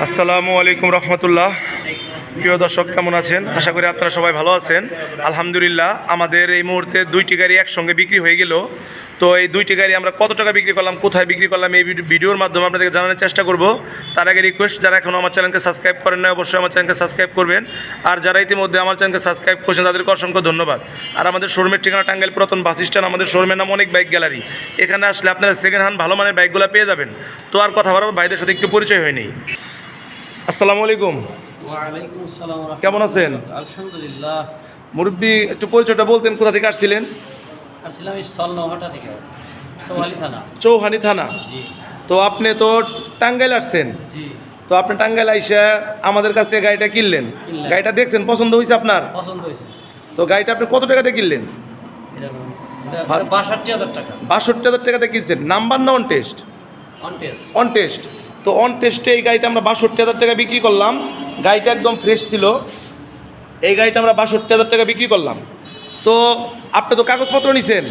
আসসালামু আলাইকুম রহমতুল্লাহ। প্রিয় দর্শক, কেমন আছেন? আশা করি আপনারা সবাই ভালো আছেন। আলহামদুলিল্লাহ, আমাদের এই মুহূর্তে দুইটি গাড়ি একসঙ্গে বিক্রি হয়ে গেল। তো এই দুইটি গাড়ি আমরা কত টাকা বিক্রি করলাম, কোথায় বিক্রি করলাম, এই ভিডি- ভিডিওর মাধ্যমে আপনাদেরকে জানানোর চেষ্টা করব। তার আগে রিকোয়েস্ট যারা এখনও আমার চ্যানেলকে সাবস্ক্রাইব করেন না অবশ্যই আমার চ্যানেলকে সাবস্ক্রাইব করবেন। আর যারা ইতিমধ্যে আমার চ্যানেলকে সাবস্ক্রাইব করছেন, তাদেরকে অসংখ্য ধন্যবাদ। আর আমাদের শোরুমের ঠিকানা টাঙ্গাইল পুরাতন বাস স্ট্যান্ড, আমাদের শোরুমের নাম অনেক বাইক গ্যালারি এখানে আসলে আপনারা সেকেন্ড হ্যান্ড ভালো মানের বাইকগুলো পেয়ে যাবেন। তো আর কথা বলব ভাইদের সাথে একটু পরিচয় হয়নি। আসসালামু আলাইকুম। কেমন আছেন। আলহামদুলিল্লাহ। মুরব্বী একটু পরিচয়টা বলতেন কোথা থেকে আসছিলেন? আসছিলাম স্থল থেকে সোহালি থানা। চৌহানি থানা। তো আপনি তো টাঙ্গাইল আসছেন। তো আপনি টাঙ্গাইল আইসা আমাদের কাছ থেকে গাড়িটা কিনলেন। গাড়িটা দেখছেন পছন্দ হয়েছে আপনার? পছন্দ হয়েছে তো গাড়িটা আপনি কত টাকাতে কিনলেন? বাষট্টি হাজার টাকা। বাষট্টি হাজার টাকাতে কিনছেন। নাম্বার না on test on test on test তো অন টেস্টে এই গাড়িটা আমরা বাষট্টি হাজার টাকা বিক্রি করলাম। গাড়িটা একদম ফ্রেশ ছিল। এই গাড়িটা আমরা বাষট্টি হাজার টাকা বিক্রি করলাম। তো আপনি তো কাগজপত্র নিছেন।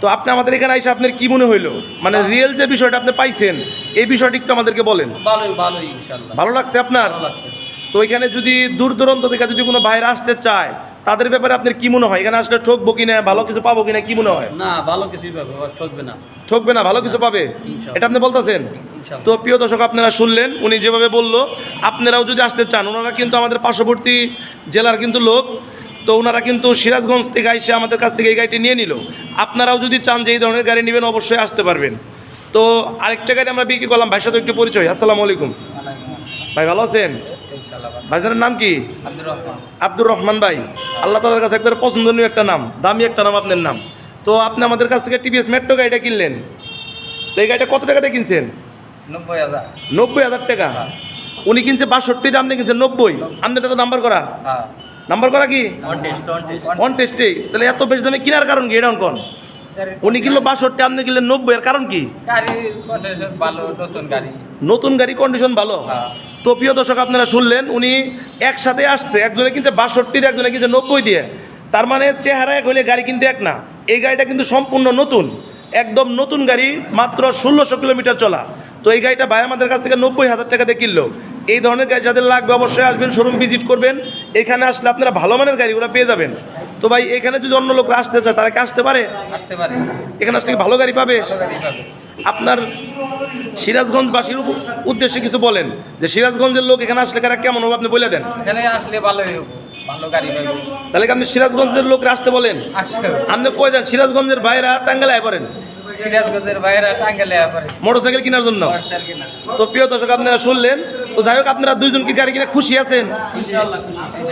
তো আপনি আমাদের এখানে এসে আপনার কি মনে হইল? মানে রিয়েল যে বিষয়টা আপনি পাইছেন এই বিষয়টি একটু আমাদেরকে বলেন। ভালোই ভালোই ইনশাল্লাহ ভালো লাগছে আপনার? ভালো লাগছে। তো এখানে যদি দূর দূরান্ত থেকে যদি কোনো বাইরে আসতে চায় তাদের ব্যাপারে আপনার কি মনে হয়? এখানে আসলে ঠকবো কিনা ভালো কিছু পাবো কিনা কি মনে হয়? না ভালো কিছুই পাবে ঠকবে না। ঠকবে না ভালো কিছু পাবে? এটা আপনি বলতেছেন? তো প্রিয় দর্শক আপনারা শুনলেন উনি যেভাবে বলল আপনারাও যদি আসতে চান ওনারা কিন্তু আমাদের পার্শ্ববর্তী জেলার কিন্তু লোক তো ওনারা কিন্তু সিরাজগঞ্জ থেকে এসে আমাদের কাছ থেকে এই গাড়িটি নিয়ে নিল। আপনারাও যদি চান যে এই ধরনের গাড়ি নেবেন অবশ্যই আসতে পারবেন। তো আরেকটা গাড়ি আমরা বিক্রি করলাম ভাইয়ের সাথে একটু পরিচয়। আসসালামু আলাইকুম। ভাই ভালো আছেন? ভাইজানের নাম কি? আব্দুর রহমান। আব্দুর রহমান ভাই আল্লাহ তালার কাছে একবার পছন্দনীয় একটা নাম দামি একটা নাম আপনার নাম। তো আপনি আমাদের কাছ থেকে টিভিএস মেট্রো গাড়িটা কিনলেন। তো এই গাড়িটা কত টাকাতে কিনছেন? নব্বই হাজার। টাকা? উনি কিনছে বাষট্টি দাম দিয়ে কিনছে নব্বই। আপনারটা তো নাম্বার করা। হ্যাঁ। নাম্বার করা কি? অন টেস্ট তাহলে এত বেশি দামে কেনার কারণ কি? এটা অঙ্কন উনি কিনলো বাষট্টি আপনি কিনলেন নব্বই এর কারণ কি? গাড়ির কন্ডিশন ভালো নতুন গাড়ি। কন্ডিশন ভালো। হ্যাঁ। তো প্রিয় দর্শক আপনারা শুনলেন উনি একসাথে আসছে। একজনে কিনছে বাষট্টি দিয়ে একজনে কিনছে নব্বই দিয়ে। তার মানে চেহারা এক হইলে গাড়ি কিন্তু এক না। এই গাড়িটা কিন্তু সম্পূর্ণ নতুন। একদম নতুন গাড়ি মাত্র ষোলোশো কিলোমিটার চলা। তো এই গাড়িটা ভাই আমাদের কাছ থেকে নব্বই হাজার টাকা দিয়ে কিনলো। এই ধরনের গাড়ি যাদের লাগবে অবশ্যই আসবেন শোরুম ভিজিট করবেন। এখানে আসলে আপনারা ভালো মানের গাড়িগুলো পেয়ে যাবেন। তো ভাই এখানে যদি অন্য লোকরা আসতে চায় তারা কি আসতে পারে? আসতে পারে। এখানে আসলে ভালো গাড়ি পাবে? আপনার সিরাজগঞ্জবাসীর উদ্দেশ্যে কিছু বলেন যে সিরাজগঞ্জের লোক এখানে আসলে কারা কেমন হবে আপনি বলে দেন। এখানে আসলে ভালো তাহলে কি আপনি সিরাজগঞ্জের লোক আসতে বলেন? আপনি কই দেন সিরাজগঞ্জের বাইরা টাঙ্গালে আয় পড়েন। সিরাজগঞ্জের বাইরে টাঙ্গালে পারে মোটরসাইকেল কেনার জন্য? তো প্রিয় দর্শক আপনারা শুনলেন। তো যাই হোক আপনারা দুইজন কি গাড়ি কিনে খুশি আছেন?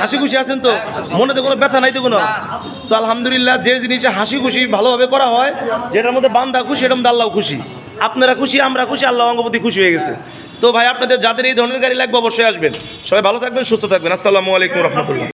হাসি খুশি আছেন তো? মনে তো কোনো ব্যথা নাই তো কোনো? তো আলহামদুলিল্লাহ যে জিনিসে হাসি খুশি ভালোভাবে করা হয় যেটার মধ্যে বান্দা খুশি এটার মধ্যে আল্লাহ খুশি। আপনারা খুশি আমরা খুশি আল্লাহ অঙ্গপতি খুশি হয়ে গেছে। তো ভাই আপনাদের যাদের এই ধরনের গাড়ি লাগবে অবশ্যই আসবেন। সবাই ভালো থাকবেন সুস্থ থাকবেন। আসসালামু আলাইকুম রহমতুল্লাহ।